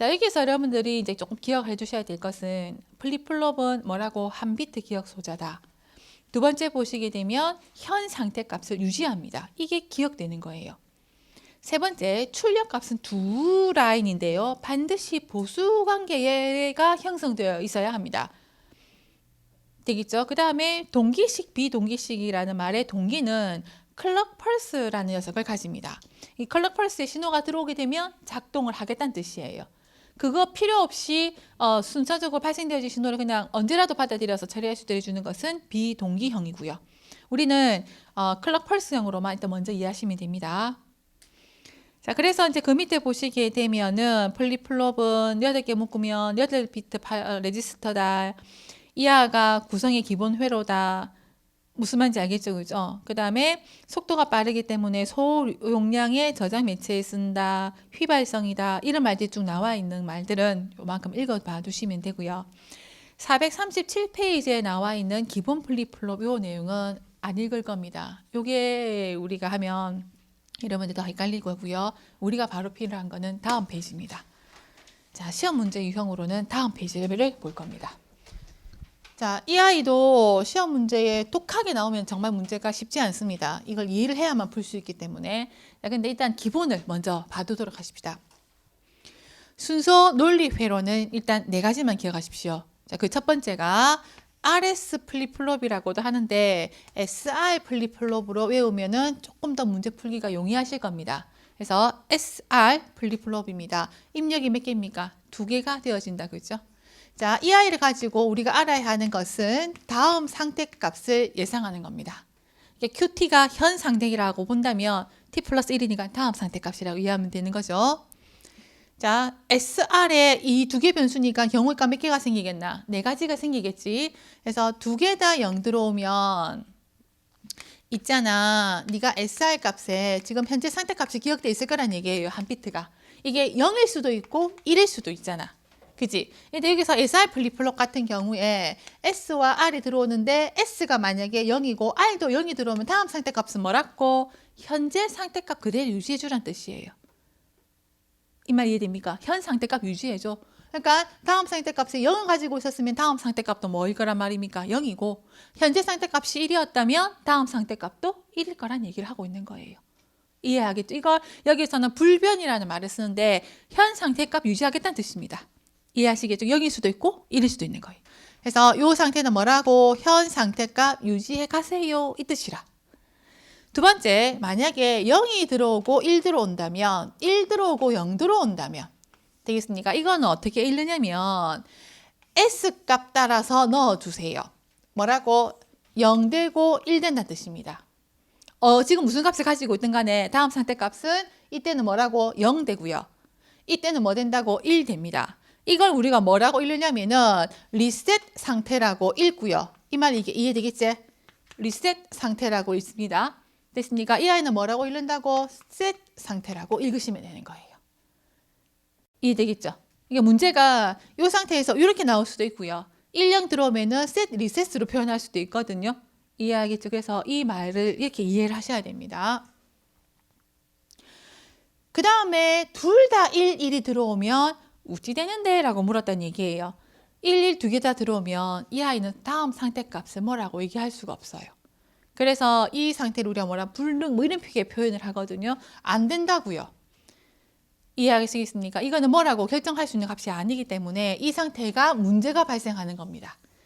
자, 여기서 여러분들이 이제 조금 기억해 주셔야 될 것은 플립플롭은 뭐라고 한 비트 기억 소자다. 두 번째 보시게 되면 현 상태 값을 유지합니다. 이게 기억되는 거예요. 세 번째, 출력 값은 두 라인인데요. 반드시 보수 관계가 형성되어 있어야 합니다. 되겠죠? 그 다음에 동기식, 비동기식이라는 말의 동기는 클럭 펄스라는 녀석을 가집니다. 이 클럭 펄스의 신호가 들어오게 되면 작동을 하겠다는 뜻이에요. 그거 필요 없이 어, 순차적으로 발생되어진 신호를 그냥 언제라도 받아들여서 처리할 수 있도록 것은 비동기형이고요. 우리는 어, 클럭 펄스형으로만 일단 먼저 이해하시면 됩니다. 자, 그래서 이제 그 밑에 보시게 되면은 플립플롭은 8개 묶으면 8비트 파, 어, 레지스터다. 이하가 구성의 기본 회로다. 무슨 말인지 알겠죠, 그죠? 그 다음에 속도가 빠르기 때문에 소용량의 저장 매체에 쓴다, 휘발성이다, 이런 말들이 쭉 나와 있는 말들은 요만큼 읽어봐 두시면 되고요. 437페이지에 나와 있는 기본 플립플롭 요 내용은 안 읽을 겁니다. 요게 우리가 하면 여러분들 더 헷갈릴 거고요. 우리가 바로 필요한 거는 다음 페이지입니다. 자, 시험 문제 유형으로는 다음 페이지를 볼 겁니다. 자, 이 아이도 시험 문제에 독하게 나오면 정말 문제가 쉽지 않습니다. 이걸 이해를 해야만 풀 수 있기 때문에. 자, 근데 일단 기본을 먼저 봐두도록 하십시다. 순서 논리 회로는 일단 네 가지만 기억하십시오. 자, 그 첫 번째가 RS 플립플롭이라고도 하는데 SR 플립플롭으로 외우면은 조금 더 문제 풀기가 용이하실 겁니다. 그래서 SR 플립플롭입니다. 입력이 몇 개입니까? 두 개가 되어진다. 그죠? 자, 이 아이를 가지고 우리가 알아야 하는 것은 다음 상태 값을 예상하는 겁니다. QT가 현 상태라고 본다면 T 플러스 1이니까 다음 상태 값이라고 이해하면 되는 거죠. 자, SR에 이 두 개 변수니까 경우가 몇 개가 생기겠나? 네 가지가 생기겠지. 그래서 두 개 다 0 들어오면 있잖아. 네가 SR 값에 지금 현재 상태 값이 기억돼 있을 거란 얘기예요. 한 비트가. 이게 0일 수도 있고 1일 수도 있잖아. 그지? 근데 여기서 SR 플립플롭 같은 경우에 S와 R이 들어오는데 S가 만약에 0이고 R도 0이 들어오면 다음 상태 값은 뭐라고? 현재 상태 값 그대로 유지해 주란 뜻이에요. 이 말 이해됩니까? 현 상태값 유지해줘. 그러니까 다음 상태값을 0을 가지고 있었으면 다음 상태값도 뭐일 거란 말입니까? 0이고 현재 상태값이 1이었다면 다음 상태값도 1일 거란 얘기를 하고 있는 거예요. 이해하겠죠? 이걸 여기서는 불변이라는 말을 쓰는데 현 상태값 유지하겠다는 뜻입니다. 이해하시겠죠? 0일 수도 있고 1일 수도 있는 거예요. 그래서 이 상태는 뭐라고? 현 상태값 유지해 가세요. 이 뜻이라. 두 번째, 만약에 0이 들어오고 1 들어온다면, 1 들어오고 0 들어온다면, 되겠습니까? 이거는 어떻게 읽느냐면, S 값 따라서 넣어주세요. 뭐라고? 0 되고 1 된다는 뜻입니다. 어, 지금 무슨 값을 가지고 있든 간에 다음 상태 값은 이때는 뭐라고? 0 되고요. 이때는 뭐 된다고? 1 됩니다. 이걸 우리가 뭐라고 읽느냐면은 리셋 상태라고 읽고요. 이 말 이게 이해되겠지? 리셋 상태라고 읽습니다. 됐습니까? 이 아이는 뭐라고 읽는다고? 셋 상태라고 읽으시면 되는 거예요. 이해되겠죠? 이게 문제가 이 상태에서 이렇게 나올 수도 있고요. 1령 들어오면은 셋 리셋으로 표현할 수도 있거든요. 이해하겠죠? 그래서 이 말을 이렇게 이해를 하셔야 됩니다. 그 다음에 둘 다 1, 1이 들어오면 우찌 되는데? 라고 물었다는 얘기예요. 1, 1 두 개 다 들어오면 이 아이는 다음 상태 값을 뭐라고 얘기할 수가 없어요. 그래서 이 상태를 우리가 뭐라 불능 뭐 이런 표기의 표현을 하거든요. 안 된다고요. 이해하시겠습니까? 이거는 뭐라고 결정할 수 있는 값이 아니기 때문에 이 상태가 문제가 발생하는 겁니다.